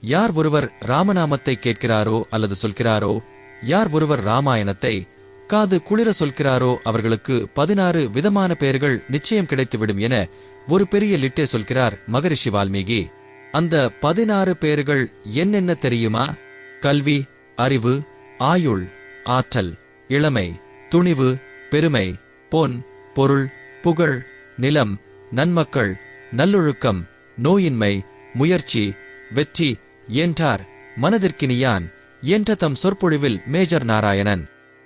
யார் ஒருவர் ராமநாமத்தை கேட்கிறாரோ அல்லது சொல்கிறாரோ யார் ஒருவர் ராமாயணத்தை காது குளிர சொல்கிறாரோ அவர்களுக்கு பதினாறு விதமான பெயர்கள் நிச்சயம் கிடைத்துவிடும் என ஒரு பெரிய லிட்டே சொல்கிறார் மகரிஷி வால்மீகி. அந்த பதினாறு பெயர்கள் என்னென்ன தெரியுமா? கல்வி அறிவு ஆயுள் ஆற்றல் இளமை துணிவு பெருமை பொன் பொருள் புகழ் நிலம் நன்மக்கள் நல்லொழுக்கம் நோயின்மை முயற்சி வெற்றி என்றார். மனதிற்கினியான் என்ற தம் சொற்பொழிவில் மேஜர் நாராயணன்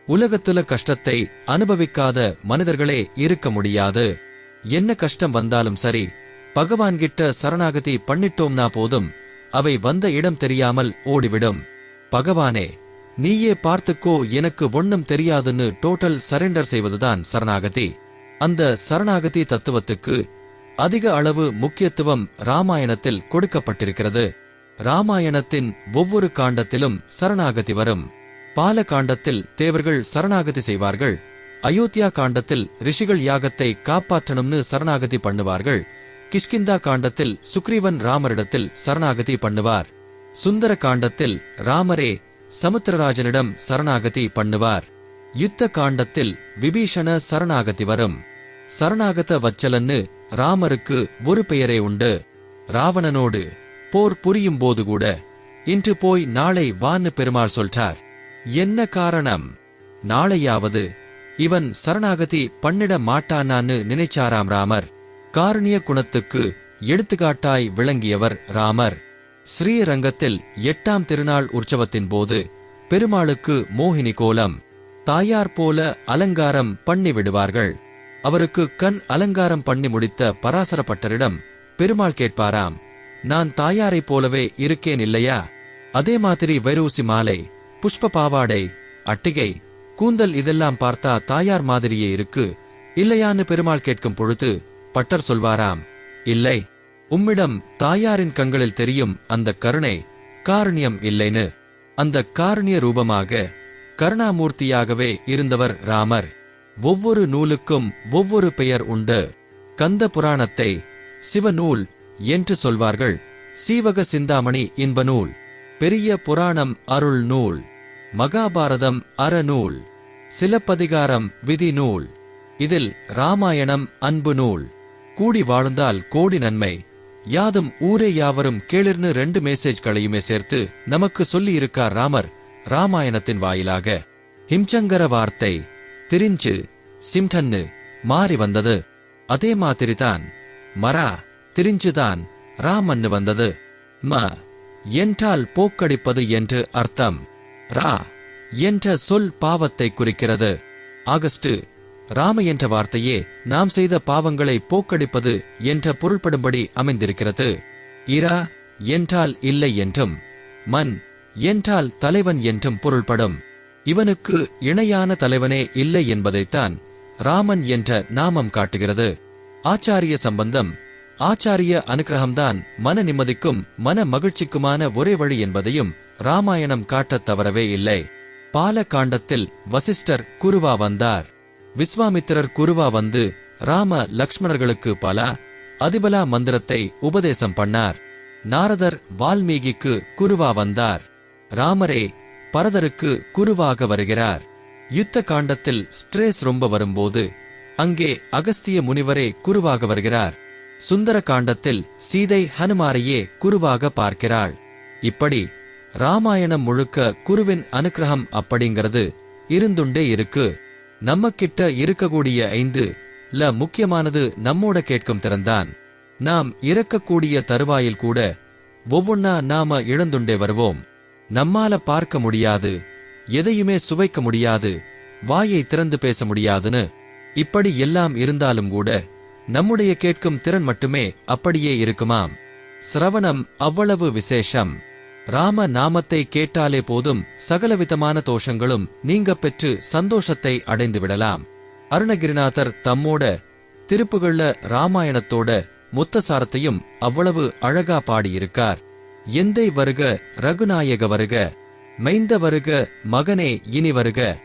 உலகத்துல கஷ்டத்தை அனுபவிக்காத மனிதர்களே இருக்க முடியாது. என்ன கஷ்டம் வந்தாலும் சரி பகவான்கிட்ட சரணாகதி பண்ணிட்டோம்னா போதும் அவை வந்த இடம் தெரியாமல் ஓடிவிடும். பகவானே நீயே பார்த்துக்கோ எனக்கு ஒண்ணும் தெரியாதுன்னு டோட்டல் சரண்டர் செய்வதுதான் சரணாகதி. அந்த சரணாகதி தத்துவத்துக்கு அதிக அளவு முக்கியத்துவம் ராமாயணத்தில் கொடுக்கப்பட்டிருக்கிறது. ராமாயணத்தின் ஒவ்வொரு காண்டத்திலும் சரணாகதி வரும். பால காண்டத்தில் தேவர்கள் சரணாகதி செய்வார்கள். அயோத்தியா காண்டத்தில் ரிஷிகள் யாகத்தை காப்பாற்றணும்னு சரணாகதி பண்ணுவார்கள். கிஷ்கிந்தா காண்டத்தில் சுக்ரீவன் ராமரிடத்தில் சரணாகதி பண்ணுவார். சுந்தர காண்டத்தில் ராமரே சமுத்திரராஜனிடம் சரணாகதி பண்ணுவார். யுத்த காண்டத்தில் விபீஷண சரணாகதி வரும். சரணாகத வச்சலன்னு ராமருக்கு ஒரு பெயரே உண்டு. ராவணனோடு போர் புரியும் போது கூட இன்று போய் நாளை வான்னு பெருமாள் சொல்றார் என்ன காரணம்? நாளையாவது இவன் சரணாகதி பண்ணிட மாட்டானான்னு நினைச்சாராம் ராமர். காரணிய குணத்துக்கு எடுத்துக்காட்டாய் விளங்கியவர் ராமர். ஸ்ரீரங்கத்தில் எட்டாம் திருநாள் உற்சவத்தின் போது பெருமாளுக்கு மோகினி கோலம் தாயார் போல அலங்காரம் பண்ணி விடுவார்கள். அவருக்கு கண் அலங்காரம் பண்ணி முடித்த பராசரப்பட்டரிடம் பெருமாள் கேட்பாராம் நான் தாயாரைப் போலவே இருக்கேன் இல்லையா? அதே மாதிரி வைரூசி மாலை புஷ்ப பாவாடை அட்டிகை கூந்தல் இதெல்லாம் பார்த்தா தாயார் மாதிரியே இருக்கு. இல்லையான்னு பெருமாள் கேட்கும் பொழுது பட்டர் சொல்வாராம் இல்லை உம்மிடம் தாயாரின் கண்களில் தெரியும் அந்த கருணை காரணியம் இல்லைன்னு. அந்த காருண்ய ரூபமாக கருணாமூர்த்தியாகவே இருந்தவர் ராமர். ஒவ்வொரு நூலுக்கும் ஒவ்வொரு பெயர் உண்டு. கந்த புராணத்தை சிவநூல் என்று சொல்வார்கள். சீவக சிந்தாமணி இன்ப நூல் பெரிய புராணம் அருள் நூல். மகாபாரதம் அறநூல் சிலப்பதிகாரம் விதி நூல். இதில் ராமாயணம் அன்பு நூல். கூடி வாழ்ந்தால் கோடி நன்மை. யாதும் ஊரே யாவரும் கேளிர்னு ரெண்டு மெசேஜ்களையுமே சேர்த்து நமக்கு சொல்லி இருக்கார் ராமர் ராமாயணத்தின் வாயிலாக. ஹிம்சங்கர வார்த்தை. திரிஞ்சு சிம்டன்னு மாறி வந்தது. அதே மாதிரிதான் மரா திரிஞ்சுதான் ராமன்னு வந்தது. ம என்றால் போக்கடிப்பது என்று அர்த்தம். ரா என்ற சொல் பாவத்தை குறிக்கிறது. ஆகஸ்ட் ராம என்ற வார்த்தையே நாம் செய்த பாவங்களை போக்கடிப்பது என்ற பொருள்படும்படி அமைந்திருக்கிறது. இரா என்றால் இல்லை என்றும். மன் என்றால் தலைவன் என்றும் பொருள்படும். இவனுக்கு இணையான தலைவனே இல்லை என்பதைத்தான் ராமன் என்ற நாமம் காட்டுகிறது. ஆச்சாரிய சம்பந்தம் ஆச்சாரிய அனுகிரகம்தான் மன நிம்மதிக்கும் மன மகிழ்ச்சிக்குமான ஒரே வழி என்பதையும் ராமாயணம் காட்டத் தவறவே இல்லை. பால காண்டத்தில் வசிஷ்டர் குருவா வந்தார். விஸ்வாமித்திரர் குருவா வந்து ராம லக்ஷ்மணர்களுக்கு பல அதிபலா மந்திரத்தை உபதேசம் பண்ணார். நாரதர் வால்மீகிக்கு குருவா வந்தார். ராமரே பரதருக்கு குருவாக வருகிறார். யுத்த காண்டத்தில் ஸ்ட்ரேஸ் ரொம்ப வரும்போது அங்கே அகஸ்திய முனிவரே குருவாக வருகிறார். சுந்தர காண்டத்தில் சீதை ஹனுமாரையே குருவாக பார்க்கிறாள். இப்படி ராமாயணம் முழுக்க குருவின் அனுக்கிரகம் அப்படிங்கிறது இருந்துண்டே இருக்கு. நம்ம கிட்ட இருக்கக்கூடிய ஐந்து ல முக்கியமானது நம்மோட கேட்கும் திறன்தான் நாம் இறக்கக்கூடிய தருவாயில் கூட ஒவ்வொன்னா நாம இழந்துண்டே வருவோம். நம்மால பார்க்க முடியாது எதையுமே சுவைக்க முடியாது வாயை திறந்து பேச முடியாதுன்னு. இப்படி எல்லாம் இருந்தாலும் கூட நம்முடைய கேட்கும் திறன் மட்டுமே அப்படியே இருக்குமாம். சிரவணம் அவ்வளவு விசேஷம். ராம நாமத்தை கேட்டாலே போதும் சகலவிதமான தோஷங்களும் நீங்க பெற்று சந்தோஷத்தை அடைந்து விடலாம் அருணகிரிநாதர் தம்மோட திருப்புகள்ல ராமாயணத்தோட முத்தசாரத்தையும் அவ்வளவு அழகா பாடியிருக்கார். எந்தை வருக ரகுநாயக வருக மைந்த வருக மகனே இனி வருக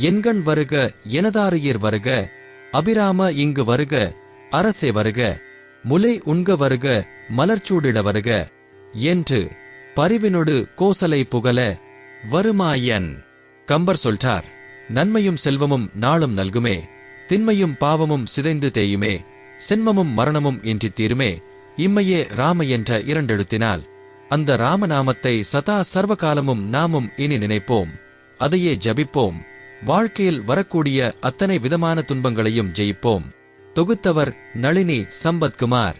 எண்கண் வருக எனதாரியர் வருக அபிராம இங்கு வருக அரசே வருக முலை உண்க வருக மலர்ச்சூடிட வருக என்று பரிவினொடு கோசலை புகல வருமாயன்! கம்பர் சொல்றார் நன்மையும் செல்வமும் நாளும் நல்குமே திண்மையும் பாவமும் சிதைந்து தேயுமே சென்மமும் மரணமும் இன்றி தீருமே இம்மையே ராம என்ற இரண்டெழுத்தினால். அந்த ராமநாமத்தை சதா சர்வகாலமும் நாமும் இனி நினைப்போம் அதையே ஜபிப்போம் வாழ்க்கையில் வரக்கூடிய அத்தனை விதமான துன்பங்களையும் ஜெயிப்போம். தொகுத்தவர் நளினி சம்பத்குமார்.